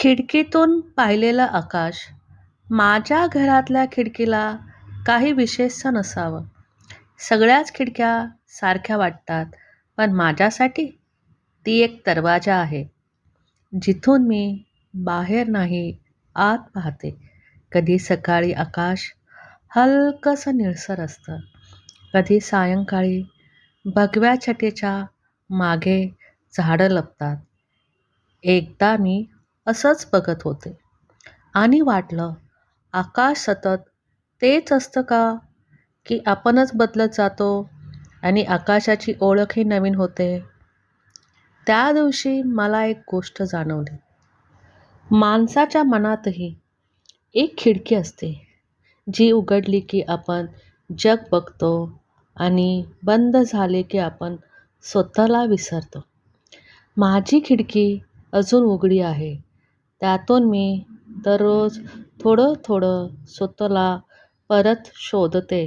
खिडकीतून पाहिलेलं आकाश माझ्या घरातल्या खिडकीला काही विशेष नसावं. सगळ्याच खिडक्या सारख्या वाटतात पण माझ्यासाठी ती एक दरवाजा आहे. जिथून मी बाहेर नाही आत पाहते. कधी सकाळी आकाश हलकंसं निळसर असतं. कधी सायंकाळी भगव्या छटेच्या मागे झाडं लपतात. एकदा मी असंच बघत होते. आणि वाटलं आकाश सतत तेच असतं का? की आपणच बदलत जातो आणि आकाशाची ओळखही नवीन होते. त्या दिवशी मला एक गोष्ट जाणवली. माणसाच्या मनातही एक खिडकी असते जी उघडली की आपण जग बघतो आणि बंद झाले की आपण स्वतःला विसरतो. माझी खिडकी अजून उघडी आहे. त्यातून मी दररोज थोडं थोडं स्वतःला परत शोधते.